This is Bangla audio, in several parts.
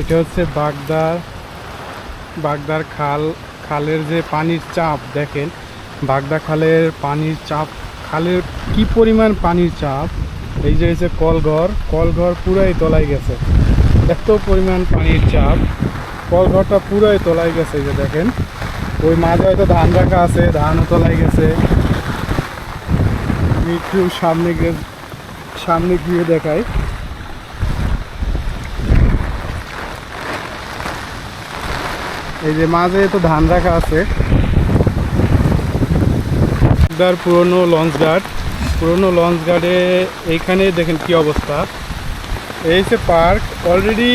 এটা হচ্ছে বাগদার বাগদার খাল, খালের যে পানির চাপ, দেখেন, বাগদা খালের পানির চাপ, খালের কি পরিমাণ পানির চাপ? এই যে হচ্ছে কলঘর কলঘর পুরাই তলায় গেছে। এত পরিমাণ পানির চাপ, কলঘরটা পুরাই তলায় গেছে, এই যে দেখেন। ওই মাঝে হয়তো ধান রাখা আছে, ধানও তলায় গেছে। সামনে গিয়ে সামনে গিয়ে দেখাই। এই যে মাঝে তো ধান রাখা আছে। পুরনো লঞ্চ গার্ড। পুরনো লঞ্চ গার্ডে এইখানে দেখেন কি অবস্থা। এই যে পার্ক অলরেডি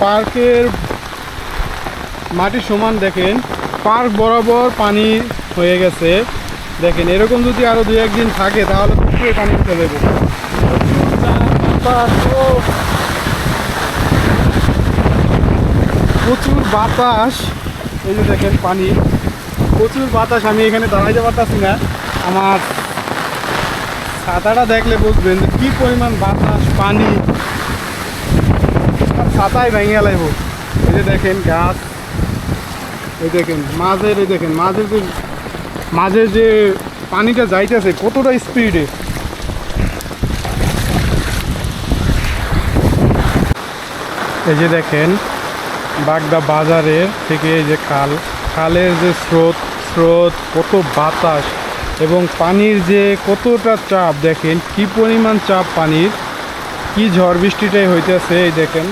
পার্কের মাটি সমান দেখেন। পার্ক বরাবর পানি হয়ে গেছে। দেখেন, এরকম যদি আরও দুই একদিন থাকে, তাহলে পুকুরে পানি উঠে দেবে প্রচুর বাতাস। এই যে দেখেন পানি। প্রচুর বাতাস, আমি এখানে দাঁড়াইতে পারতাছি না। আমার ছাতাটা দেখলে বুঝবেন যে কি পরিমাণ বাতাস, পানি। আর ছাতায় ভেঙে লাইব। এই যে দেখেন গাছ। এই দেখেন মাঝের, এই দেখেন মাঝের যে মাঝে যে পানিটা যাইতেছে, কতটা স্পিডে এই যে দেখেন বাগদা বাজারের থেকে এই যে খাল, খালের যে স্রোত স্রোত, কত বাতাস এবং পানির যে কতটা চাপ, দেখেন কি পরিমাণ চাপ পানির, কি ঝড় বৃষ্টিটাই হইতেছে, এই দেখেন।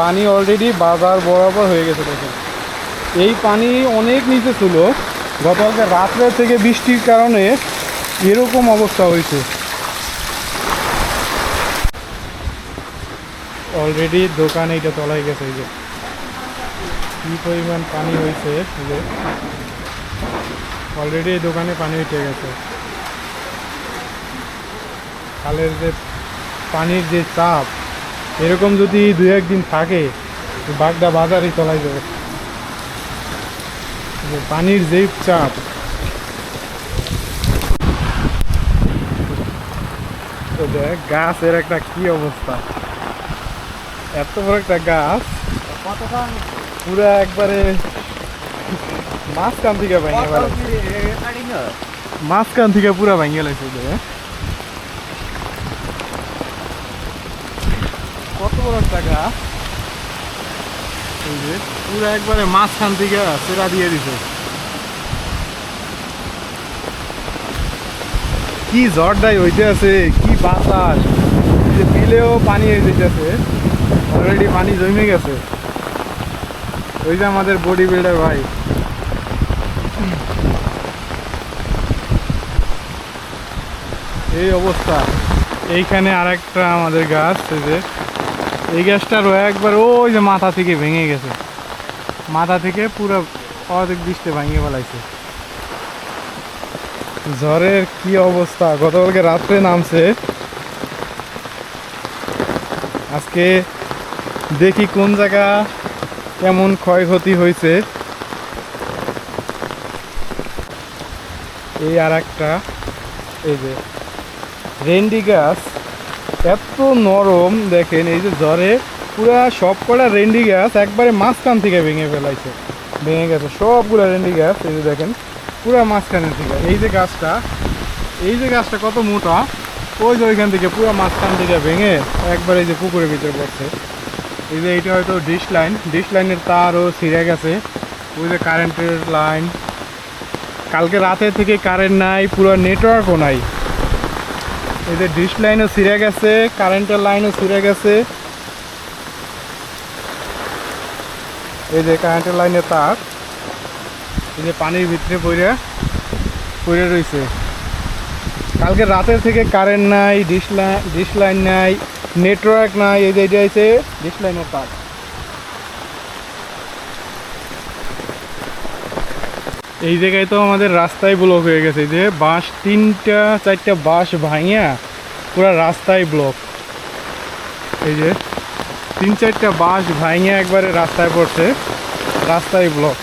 পানি অলরেডি বাজার বরাবর হয়ে গেছে, দেখেন। এই পানি অনেক নিচে ছিল, গতকালকে রাত্রে থেকে বৃষ্টির কারণে এরকম অবস্থা হয়েছে। অলরেডি দোকান এইটা তলায় গেছে, এই যে। কি পরিমাণ পানি হয়েছে যে অলরেডি এই দোকানে পানি উঠে গেছে। খালের যে পানির যে চাপ, এরকম যদি দু একদিন থাকে বাগদা বাজারই চলাই যাবে। যে পানির যে চাপ। দেখ, গাছের একটা কি অবস্থা। এত বড় একটা গাছ। পুরো একবারে মাঝখান থেকে ভেঙে মাঝখান থেকে পুরো ভেঙে হ্যাঁ? কত বড় যে পুরো একবারে মাঝখান থেকে সেরা দিয়ে দিছে। কি ঝড়টাই হইতে আছে কি বাতাস। যে বিলেও পানি হয়ে যেতেছে অলরেডি পানি জমে গেছে। ওই যে আমাদের বডি বিল্ডার ভাই। এই অবস্থা। এইখানে আর একটা আমাদের গাছ, এই যে। এই গাছটার একবার ওই যে মাথা থেকে ভেঙে গেছে। মাথা থেকে পুরো অর্ধেক বৃষ্টি ভেঙে ফেলাইছে। ঝড়ের কি অবস্থা? গতকালকে রাত্রে নামছে। আজকে দেখি কোন জায়গা কেমন ক্ষয়ক্ষতি হয়েছে। এই আর একটা এই যে, রেন্ডি গাছ এত নরম, দেখেন, এই যে জ্বরে পুরা সব কটা রেন্ডি গাছ একবারে মাঝখান থেকে ভেঙে ফেলাইছে। ভেঙে গেছে, সবগুলো রেন্ডি গাছ, এই যে দেখেন, পুরা মাঝখানে থেকে এই যে গাছটা, এই যে গাছটা কত মোটা, ওই যে ওইখান থেকে পুরো মাঝখান থেকে ভেঙে একবার এই যে পুকুরের ভিতরে পড়ছে। এই যে এইটা হয়তো ডিশ লাইন ডিশ লাইনের তারও ছিঁড়ে গেছে। ওই যে কারেন্টের লাইন কালকে রাতে থেকে কারেন্ট নাই, পুরো নেটওয়ার্কও নাই। এই যে ডিশ লাইনও ছিঁড়ে গেছে কারেন্টের লাইনও ছিঁড়ে গেছে। এই যে কারেন্টের লাইনের তার। এই যে পানির ভিতরে পড়ে পড়ে রয়েছে কালকে রাতের থেকে কারেন্ট নাই ডিশ লাইন ডিশ লাইন নাই। নেটওয়ার্ক নাই, এই যে এটা হচ্ছে ডিশ লাইনের তার এই জায়গায় তো আমাদের রাস্তায় ব্লক হয়ে গেছে যে, বাঁশ, তিনটা, চারটা বাঁশ ভাঙিয়া পুরো রাস্তায় ব্লক এই যে, তিন, চারটা বাঁশ ভাঙিয়া একবারে রাস্তায় পড়ছে রাস্তায় ব্লক